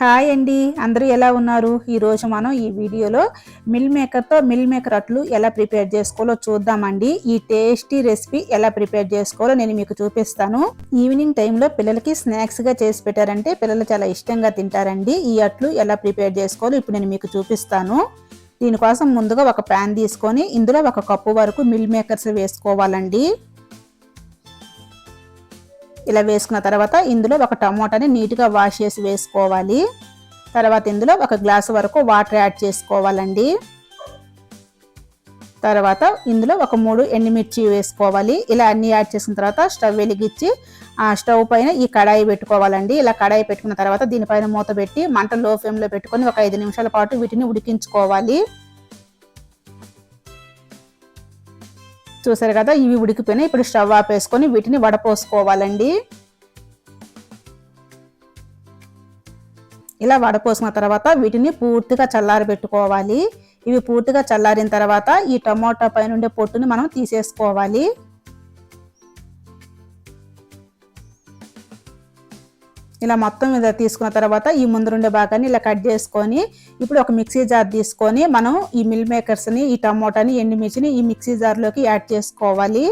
Hi అండి. అందరూ ఎలా ఉన్నారు? ఈరోజు మనం ఈ వీడియోలో మిల్ మేకర్తో మిల్ మేకర్ అట్లు ఎలా ప్రిపేర్ చేసుకోవాలో చూద్దామండి. ఈ టేస్టీ రెసిపీ ఎలా ప్రిపేర్ చేసుకోవాలో నేను మీకు చూపిస్తాను. ఈవినింగ్ టైంలో పిల్లలకి స్నాక్స్గా చేసి పెట్టారంటే పిల్లలు చాలా ఇష్టంగా తింటారండి. ఈ అట్లు ఎలా ప్రిపేర్ చేసుకోవాలో ఇప్పుడు నేను మీకు చూపిస్తాను. దీనికోసం ముందుగా ఒక ప్యాన్ తీసుకొని ఇందులో ఒక కప్పు వరకు మిల్ మేకర్స్ వేసుకోవాలండి. ఇలా వేసుకున్న తర్వాత ఇందులో ఒక టమోటాని నీట్గా వాష్ చేసి వేసుకోవాలి. తర్వాత ఇందులో ఒక గ్లాసు వరకు వాటర్ యాడ్ చేసుకోవాలండి. తర్వాత ఇందులో ఒక మూడు ఎండుమిర్చి వేసుకోవాలి. ఇలా అన్ని యాడ్ చేసిన తర్వాత స్టవ్ వెలిగించి ఆ స్టవ్ పైన ఈ కడాయి పెట్టుకోవాలండి. ఇలా కడాయి పెట్టుకున్న తర్వాత దీనిపైన మూత పెట్టి మంట లో ఫ్లేమ్లో పెట్టుకొని ఒక ఐదు నిమిషాల పాటు వీటిని ఉడికించుకోవాలి. చూసారు కదా ఇవి ఉడికిపోయినాయి. ఇప్పుడు స్టవ్ ఆపేసుకొని వీటిని వడపోసుకోవాలండి. ఇలా వడపోసిన తర్వాత వీటిని పూర్తిగా చల్లారి పెట్టుకోవాలి ఇవి పూర్తిగా చల్లారిన తర్వాత ఈ టమోటా పైన ఉండే పొట్టుని మనం తీసేసుకోవాలి. ఇలా మొత్తం మీద తీసుకున్న తర్వాత ఈ ముందు భాగాన్ని ఇలా కట్ చేసుకొని ఇప్పుడు ఒక మిక్సీ జార్ తీసుకొని మనం ఈ మిల్ మేకర్స్ని ఈ టమోటాని ఎండుమిర్చిని ఈ మిక్సీ జార్లోకి యాడ్ చేసుకోవాలి.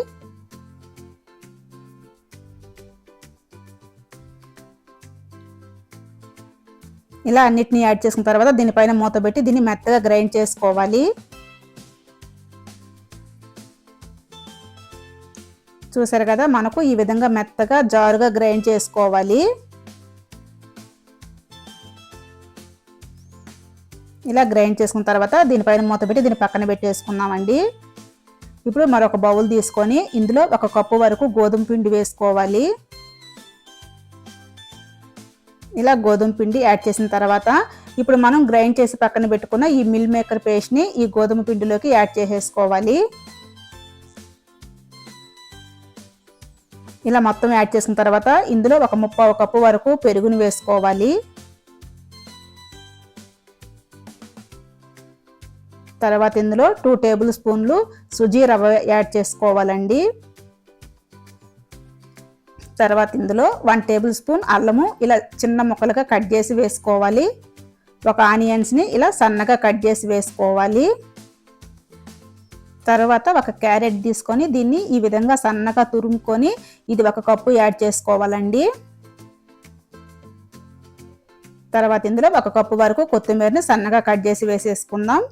ఇలా అన్నిటిని యాడ్ చేసుకున్న తర్వాత దీనిపైన మూత పెట్టి దీన్ని మెత్తగా గ్రైండ్ చేసుకోవాలి. చూసారు కదా మనకు ఈ విధంగా మెత్తగా జారుగా గ్రైండ్ చేసుకోవాలి. ఇలా గ్రైండ్ చేసుకున్న తర్వాత దీనిపైన మూత పెట్టి దీన్ని పక్కన పెట్టేసుకున్నామండి. ఇప్పుడు మరొక బౌల్ తీసుకొని ఇందులో ఒక కప్పు వరకు గోధుమ పిండి వేసుకోవాలి. ఇలా గోధుమ పిండి యాడ్ చేసిన తర్వాత ఇప్పుడు మనం గ్రైండ్ చేసి పక్కన పెట్టుకున్న ఈ మిల్ మేకర్ పేస్ట్ని ఈ గోధుమ పిండిలోకి యాడ్ చేసేసుకోవాలి. ఇలా మొత్తం యాడ్ చేసిన తర్వాత ఇందులో ఒక ముప్పావు కప్పు వరకు పెరుగుని వేసుకోవాలి. తర్వాత ఇందులో టూ టేబుల్ స్పూన్లు సుజీ రవ్వ యాడ్ చేసుకోవాలండి. తర్వాత ఇందులో వన్ టేబుల్ స్పూన్ అల్లము ఇలా చిన్న ముక్కలుగా కట్ చేసి వేసుకోవాలి. ఒక ఆనియన్స్ని ఇలా సన్నగా కట్ చేసి వేసుకోవాలి. తర్వాత ఒక క్యారెట్ తీసుకొని దీన్ని ఈ విధంగా సన్నగా తురుముకొని ఇది ఒక కప్పు యాడ్ చేసుకోవాలండి. తర్వాత ఇందులో ఒక కప్పు వరకు కొత్తిమీరని సన్నగా కట్ చేసి వేసేసుకుందాం.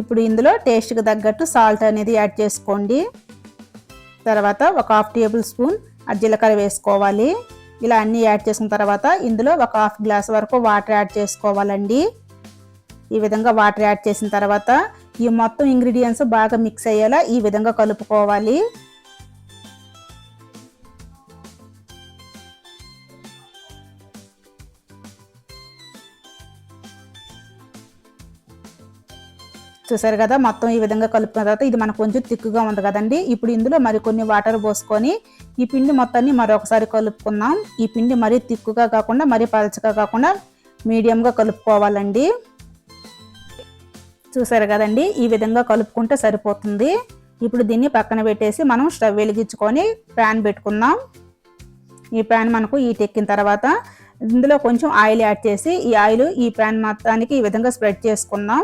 ఇప్పుడు ఇందులో టేస్ట్కి తగ్గట్టు సాల్ట్ అనేది యాడ్ చేసుకోండి. తర్వాత ఒక హాఫ్ టేబుల్ స్పూన్ జీలకర్ర వేసుకోవాలి. ఇలా అన్నీ యాడ్ చేసిన తర్వాత ఇందులో ఒక హాఫ్ గ్లాస్ వరకు వాటర్ యాడ్ చేసుకోవాలండి. ఈ విధంగా వాటర్ యాడ్ చేసిన తర్వాత ఈ మొత్తం ఇంగ్రీడియంట్స్ బాగా మిక్స్ అయ్యేలా ఈ విధంగా కలుపుకోవాలి. చూసారు కదా మొత్తం ఈ విధంగా కలుపుకున్న తర్వాత ఇది మనకు కొంచెం తిక్కుగా ఉంది కదండి. ఇప్పుడు ఇందులో మరికొన్ని వాటర్ పోసుకొని ఈ పిండి మొత్తాన్ని మరొకసారి కలుపుకుందాం. ఈ పిండి మరీ తిక్కుగా కాకుండా మరీ పలచగా కాకుండా మీడియంగా కలుపుకోవాలండి. చూసారు కదండి ఈ విధంగా కలుపుకుంటే సరిపోతుంది. ఇప్పుడు దీన్ని పక్కన పెట్టేసి మనం స్టవ్ వెలిగించుకొని ప్యాన్ పెట్టుకుందాం. ఈ ప్యాన్ మనకు ఈ టెక్కిన తర్వాత ఇందులో కొంచెం ఆయిల్ యాడ్ చేసి ఈ ఆయిల్ ఈ ప్యాన్ మొత్తానికి ఈ విధంగా స్ప్రెడ్ చేసుకుందాం.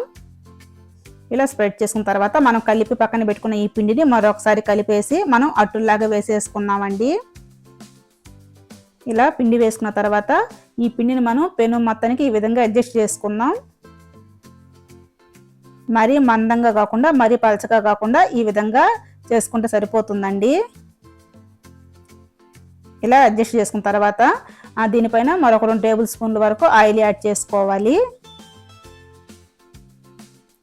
ఇలా స్ప్రెడ్ చేసుకున్న తర్వాత మనం కలిపి పక్కన పెట్టుకున్న ఈ పిండిని మరొకసారి కలిపేసి మనం అట్టుల్లాగా వేసేసుకున్నామండి. ఇలా పిండి వేసుకున్న తర్వాత ఈ పిండిని మనం పెను మొత్తానికి ఈ విధంగా అడ్జస్ట్ చేసుకుందాం. మరీ మందంగా కాకుండా మరీ పలచగా కాకుండా ఈ విధంగా చేసుకుంటే సరిపోతుందండి. ఇలా అడ్జస్ట్ చేసుకున్న తర్వాత దీనిపైన మరొక రెండు టేబుల్ స్పూన్ల వరకు ఆయిల్ యాడ్ చేసుకోవాలి.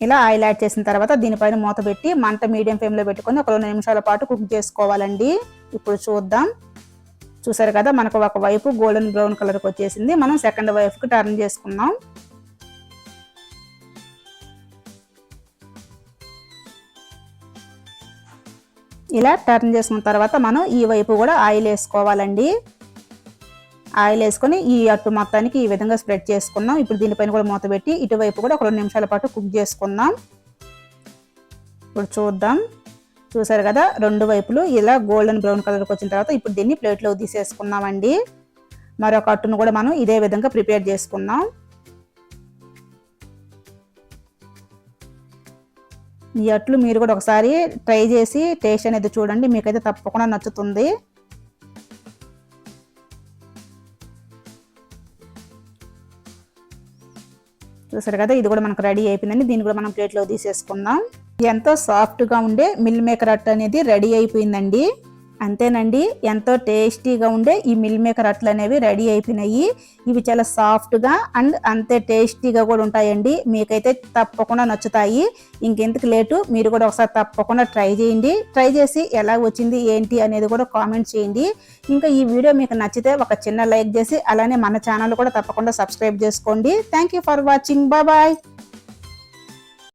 ఇలా ఆయిల్ యాడ్ చేసిన తర్వాత దీనిపైన మూత పెట్టి మంట మీడియం ఫ్లేమ్లో పెట్టుకొని ఒక రెండు నిమిషాల పాటు కుక్ చేసుకోవాలండి. ఇప్పుడు చూద్దాం. చూసారు కదా మనకు ఒక వైపు గోల్డెన్ బ్రౌన్ కలర్కి వచ్చేసింది. మనం సెకండ్ వైపుకి టర్న్ చేసుకుందాం. ఇలా టర్న్ చేసుకున్న తర్వాత మనం ఈ వైపు కూడా ఆయిల్ వేసుకోవాలండి. ఆయిల్ వేసుకొని ఈ అట్టు మొత్తానికి ఈ విధంగా స్ప్రెడ్ చేసుకున్నాం. ఇప్పుడు దీనిపైన కూడా మూత పెట్టి ఇటువైపు కూడా ఒక రెండు నిమిషాల పాటు కుక్ చేసుకుందాం. ఇప్పుడు చూద్దాం. చూసారు కదా రెండు వైపులు ఇలా గోల్డెన్ బ్రౌన్ కలర్కి వచ్చిన తర్వాత ఇప్పుడు దీన్ని ప్లేట్లో తీసేసుకున్నామండి మరొక అట్టును కూడా మనం ఇదే విధంగా ప్రిపేర్ చేసుకుందాం. ఈ అట్లు మీరు కూడా ఒకసారి ట్రై చేసి టేస్ట్ అనేది చూడండి. మీకైతే తప్పకుండా నచ్చుతుంది. చూసారు కదా ఇది కూడా మనకు రెడీ అయిపోయిందండి. దీన్ని కూడా మనం ప్లేట్లో తీసేసుకుందాం. ఎంతో సాఫ్ట్గా ఉండే మిల్ మేకర్ అట్ట అనేది రెడీ అయిపోయిందండి. అంతేనండి ఎంతో టేస్టీగా ఉండే ఈ మిల్ మేకర్ అట్లు అనేవి రెడీ అయిపోయినాయి. ఇవి చాలా సాఫ్ట్గా అండ్ అంతే టేస్టీగా కూడా ఉంటాయండి. మీకైతే తప్పకుండా నచ్చుతాయి. ఇంకెందుకు లేటు మీరు కూడా ఒకసారి తప్పకుండా ట్రై చేయండి. ట్రై చేసి ఎలా వచ్చింది ఏంటి అనేది కూడా కామెంట్ చేయండి. ఇంకా ఈ వీడియో మీకు నచ్చితే ఒక చిన్న లైక్ చేసి అలానే మన ఛానల్ కూడా తప్పకుండా సబ్స్క్రైబ్ చేసుకోండి. Thank you for watching. Bye.